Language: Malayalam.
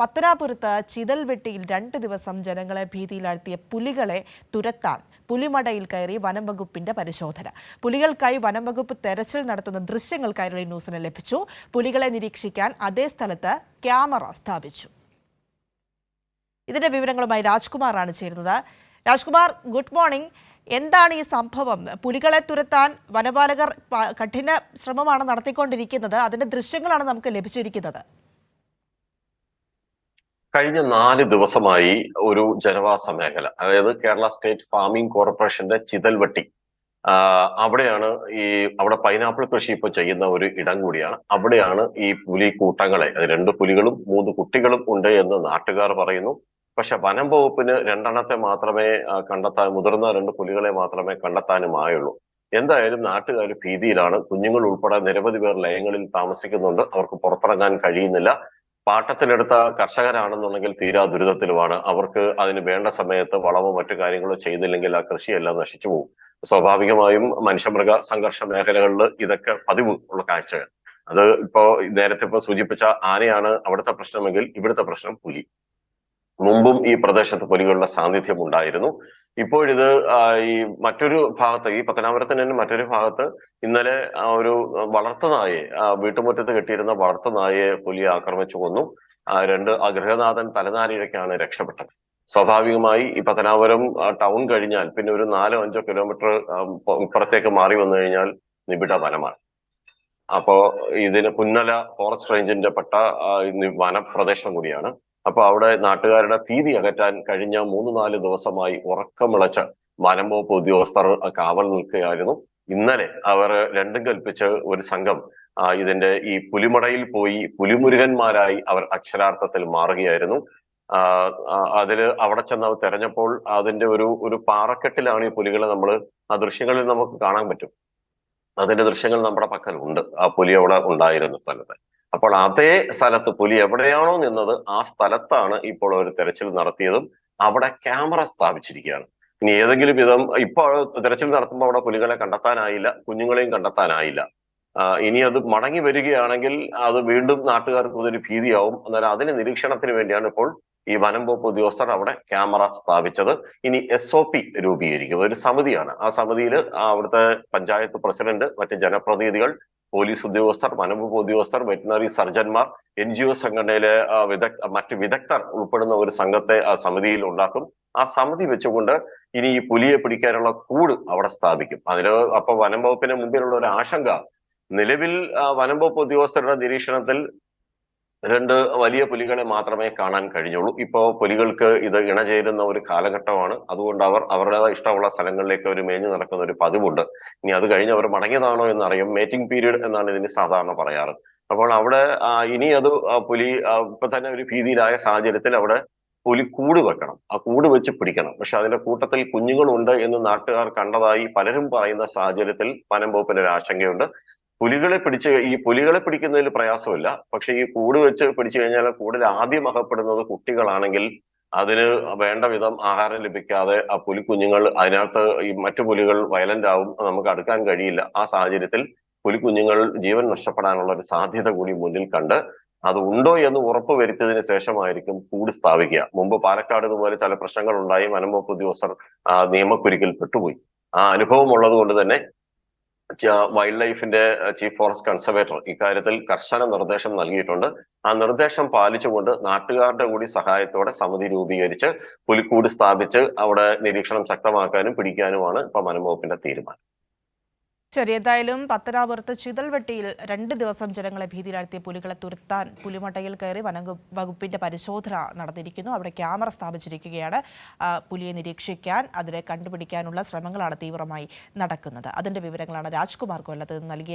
പത്തനാപുരത്ത് ചിതൽവെട്ടിയിൽ രണ്ട് ദിവസം ജനങ്ങളെ ഭീതിയിലാഴ്ത്തിയ പുലികളെ തുരത്താൻ പുലിമടയിൽ കയറി വനം വകുപ്പിന്റെ പരിശോധന. പുലികൾക്കായി വനം വകുപ്പ് തെരച്ചിൽ നടത്തുന്ന ദൃശ്യങ്ങൾ കൈരളി ന്യൂസിന് ലഭിച്ചു. പുലികളെ നിരീക്ഷിക്കാൻ അതേ സ്ഥലത്ത് ക്യാമറ സ്ഥാപിച്ചു. ഇതിന്റെ വിവരങ്ങളുമായി രാജ്കുമാറാണ് ചേരുന്നത്. Rajkumar good morning. എന്താണ് ഈ സംഭവം? പുലികളെ തുരത്താൻ വനപാലകർ കഠിന ശ്രമമാണ് നടത്തിക്കൊണ്ടിരിക്കുന്നത്. അതിന്റെ ദൃശ്യങ്ങളാണ് നമുക്ക് ലഭിച്ചിരിക്കുന്നത്. കഴിഞ്ഞ നാല് ദിവസമായി ഒരു ജനവാസ മേഖല അതായത് കേരള സ്റ്റേറ്റ് ഫാമിംഗ് കോർപ്പറേഷന്റെ ചിതൽവട്ടി അവിടെയാണ് ഈ അവിടെ പൈനാപ്പിൾ കൃഷി ഇപ്പോൾ ചെയ്യുന്ന ഒരു ഇടം കൂടിയാണ്. അവിടെയാണ് ഈ പുലി കൂട്ടങ്ങളെ രണ്ട് പുലികളും മൂന്ന് കുട്ടികളും ഉണ്ട് എന്ന് നാട്ടുകാർ പറയുന്നു. പക്ഷെ വനം വകുപ്പിന് രണ്ടെണ്ണത്തെ മാത്രമേ കണ്ടെത്താൻ മുതിർന്ന രണ്ട് പുലികളെ മാത്രമേ കണ്ടെത്താനുമായുള്ളൂ. എന്തായാലും നാട്ടുകാർ ഭീതിയിലാണ്. കുഞ്ഞുങ്ങൾ ഉൾപ്പെടെ നിരവധി പേർ ലയങ്ങളിൽ താമസിക്കുന്നുണ്ട്. അവർക്ക് പുറത്തിറങ്ങാൻ കഴിയുന്നില്ല. പാട്ടത്തിനെടുത്ത കർഷകരാണെന്നുണ്ടെങ്കിൽ തീരാ ദുരിതത്തിലുമാണ്. അവർക്ക് അതിന് വേണ്ട സമയത്ത് വളമോ മറ്റു കാര്യങ്ങളോ ചെയ്തില്ലെങ്കിൽ ആ കൃഷിയെല്ലാം നശിച്ചു പോകും. സ്വാഭാവികമായും മനുഷ്യമൃഗ സംഘർഷ മേഖലകളിൽ ഇതൊക്കെ പതിവ് ഉള്ള കാഴ്ചയാണ് അത് ഇപ്പോ നേരത്തെ ഇപ്പൊ സൂചിപ്പിച്ച ആനയാണ് അവിടുത്തെ പ്രശ്നമെങ്കിൽ ഇവിടുത്തെ പ്രശ്നം പുലി. മുമ്പും ഈ പ്രദേശത്ത് പുലികളുടെ സാന്നിധ്യം ഉണ്ടായിരുന്നു. ഇപ്പോഴിത് ഈ മറ്റൊരു ഭാഗത്ത് ഈ പത്തനാപുരത്തിന് തന്നെ മറ്റൊരു ഭാഗത്ത് ഇന്നലെ ഒരു വളർത്തുനായെ വീട്ടുമുറ്റത്ത് കെട്ടിയിരുന്ന വളർത്തുനായെ പുലി ആക്രമിച്ചു കൊന്നു. രണ്ട് അഗ്രഹനാഥൻ തലനാരിഴയ്ക്കാണ് രക്ഷപ്പെട്ടത്. സ്വാഭാവികമായി ഈ പത്തനാപുരം ടൗൺ കഴിഞ്ഞാൽ പിന്നെ ഒരു നാലോ അഞ്ചോ കിലോമീറ്റർ പുറത്തേക്ക് മാറി വന്നു കഴിഞ്ഞാൽ നിബിഡ വനമാണ്. അപ്പോ ഇതിന് പുന്നല ഫോറസ്റ്റ് റേഞ്ചിന്റെ പെട്ട വനപ്രദേശം കൂടിയാണ്. അപ്പൊ അവിടെ നാട്ടുകാരുടെ ഭീതി അകറ്റാൻ കഴിഞ്ഞ മൂന്ന് നാല് ദിവസമായി ഉറക്കമിളച്ച വനം വകുപ്പ് ഉദ്യോഗസ്ഥർ കാവൽ നിൽക്കുകയായിരുന്നു. ഇന്നലെ അവർ രണ്ടും കൽപ്പിച്ച് ഒരു സംഘം ഇതിന്റെ ഈ പുലിമടയിൽ പോയി പുലിമുരുകന്മാരായി അവർ അക്ഷരാർത്ഥത്തിൽ മാറുകയായിരുന്നു. അതിൽ അവിടെ ചെന്ന് തെരഞ്ഞപ്പോൾ അതിന്റെ ഒരു ഒരു പാറക്കെട്ടിലാണ് ഈ പുലികളെ നമ്മൾ ആ ദൃശ്യങ്ങളിൽ നമുക്ക് കാണാൻ പറ്റും. അതിന്റെ ദൃശ്യങ്ങൾ നമ്മുടെ പക്കൽ ഉണ്ട് ആ പുലി അവിടെ ഉണ്ടായിരുന്ന സ്ഥലത്ത്. അപ്പോൾ അതേ സ്ഥലത്ത് പുലി എവിടെയാണോ നിന്നത് ആ സ്ഥലത്താണ് ഇപ്പോൾ ഒരു തെരച്ചിൽ നടത്തിയതും അവിടെ ക്യാമറ സ്ഥാപിച്ചിരിക്കുകയാണ്. ഇനി ഏതെങ്കിലും വിധം ഇപ്പോൾ തെരച്ചിൽ നടത്തുമ്പോൾ അവിടെ പുലികളെ കണ്ടെത്താനായില്ല കുഞ്ഞുങ്ങളെയും കണ്ടെത്താനായില്ല. ഇനി അത് മടങ്ങി വരികയാണെങ്കിൽ അത് വീണ്ടും നാട്ടുകാർക്ക് അതൊരു ഭീതിയാവും. അന്നേരം അതിന് നിരീക്ഷണത്തിന് വേണ്ടിയാണ് ഇപ്പോൾ ഈ വനം വകുപ്പ് ഉദ്യോഗസ്ഥർ അവിടെ ക്യാമറ സ്ഥാപിച്ചത്. ഇനി എസ് ഒ പി രൂപീകരിക്കും. ഒരു സമിതിയാണ്. ആ സമിതിയിൽ അവിടുത്തെ പഞ്ചായത്ത് പ്രസിഡന്റ് മറ്റ് ജനപ്രതിനിധികൾ പോലീസ് ഉദ്യോഗസ്ഥർ വനംവകുപ്പ് ഉദ്യോഗസ്ഥർ വെറ്റിനറി സർജന്മാർ എൻ ജി ഒ സംഘടനയിലെ വിദഗ്ധ മറ്റ് വിദഗ്ധർ ഉൾപ്പെടുന്ന ഒരു സംഘത്തെ ആ സമിതിയിൽ ഉണ്ടാക്കും. ആ സമിതി വെച്ചുകൊണ്ട് ഇനി ഈ പുലിയെ പിടിക്കാനുള്ള കൂട് അവിടെ സ്ഥാപിക്കും. അതിന് അപ്പൊ വനം വകുപ്പിന് മുമ്പിലുള്ള ഒരു ആശങ്ക നിലവിൽ വനംവകുപ്പ് വനം വകുപ്പ് ഉദ്യോഗസ്ഥരുടെ നിരീക്ഷണത്തിൽ രണ്ട് വലിയ പുലികളെ മാത്രമേ കാണാൻ കഴിഞ്ഞുള്ളൂ. ഇപ്പോൾ പുലികൾക്ക് ഇത് ഇണചേരുന്ന ഒരു കാലഘട്ടമാണ്. അതുകൊണ്ട് അവർ അവരുടേതായ ഇഷ്ടമുള്ള സ്ഥലങ്ങളിലേക്ക് അവർ മേഞ്ഞു നടക്കുന്ന ഒരു പതിവുണ്ട്. ഇനി അത് കഴിഞ്ഞ് അവർ മടങ്ങിയതാണോ എന്നറിയാം. മേറ്റിംഗ് പീരീഡ് എന്നാണ് ഇതിന് സാധാരണ പറയാറ്. അപ്പോൾ അവിടെ ഇനി അത് പുലി ഇപ്പൊ തന്നെ ഒരു ഭീതിയിലായ സാഹചര്യത്തിൽ അവിടെ പുലി കൂട് വെക്കണം. ആ കൂട് വെച്ച് പിടിക്കണം. പക്ഷെ അതിന്റെ കൂട്ടത്തിൽ കുഞ്ഞുങ്ങളുണ്ട് എന്ന് നാട്ടുകാർ കണ്ടതായി പലരും പറയുന്ന സാഹചര്യത്തിൽ വനം വകുപ്പിന് ഒരു ആശങ്കയുണ്ട്. പുലികളെ പിടിച്ച് ഈ പുലികളെ പിടിക്കുന്നതിൽ പ്രയാസമില്ല. പക്ഷെ ഈ കൂട് വെച്ച് പിടിച്ചു കഴിഞ്ഞാൽ കൂടുതൽ ആദ്യം അകപ്പെടുന്നത് കുട്ടികളാണെങ്കിൽ അതിന് വേണ്ട വിധം ആഹാരം ലഭിക്കാതെ ആ പുലിക്കുഞ്ഞുങ്ങൾ അതിനകത്ത് ഈ മറ്റു പുലികൾ വയലന്റ് ആവും നമുക്ക് അടുക്കാൻ കഴിയില്ല. ആ സാഹചര്യത്തിൽ പുലിക്കുഞ്ഞുങ്ങൾ ജീവൻ നഷ്ടപ്പെടാനുള്ള ഒരു സാധ്യത കൂടി മുന്നിൽ കണ്ട് അത് ഉണ്ടോ എന്ന് ഉറപ്പ് വരുത്തിയതിനു ശേഷമായിരിക്കും കൂട് സ്ഥാപിക്കുക. മുമ്പ് പാലക്കാട് ഇതുപോലെ ചില പ്രശ്നങ്ങൾ ഉണ്ടായി വനംവകുപ്പ് ഉദ്യോഗസ്ഥർ ആ, നിയമക്കുരുക്കിൽ പെട്ടുപോയി. ആ അനുഭവം ഉള്ളത് കൊണ്ട് തന്നെ വൈൽഡ് ലൈഫിന്റെ ചീഫ് ഫോറസ്റ്റ് കൺസർവേറ്റർ ഇക്കാര്യത്തിൽ കർശന നിർദ്ദേശം നൽകിയിട്ടുണ്ട്. ആ നിർദ്ദേശം പാലിച്ചുകൊണ്ട് നാട്ടുകാരുടെ കൂടി സഹായത്തോടെ സമിതി രൂപീകരിച്ച് പുലിക്കൂട് സ്ഥാപിച്ച് അവിടെ നിരീക്ഷണം ശക്തമാക്കാനും പിടിക്കാനുമാണ് ഇപ്പൊ വനം വകുപ്പിന്റെ തീരുമാനം. എന്തായാലും പത്തനാപുരത്ത് ചിതൽവെട്ടിയിൽ രണ്ട് ദിവസം ജനങ്ങളെ ഭീതിയിലാഴ്ത്തിയ പുലികളെ തുരുത്താൻ പുലിമട്ടയിൽ കയറി വന വകുപ്പിന്റെ പരിശോധന നടന്നിരിക്കുന്നു. അവിടെ ക്യാമറ സ്ഥാപിച്ചിരിക്കുകയാണ്. പുലിയെ നിരീക്ഷിക്കാൻ അതിനെ കണ്ടുപിടിക്കാനുള്ള ശ്രമങ്ങളാണ് തീവ്രമായി നടക്കുന്നത്. അതിന്റെ വിവരങ്ങളാണ് രാജ്കുമാർ കൊല്ലത്ത് നൽകിയത്.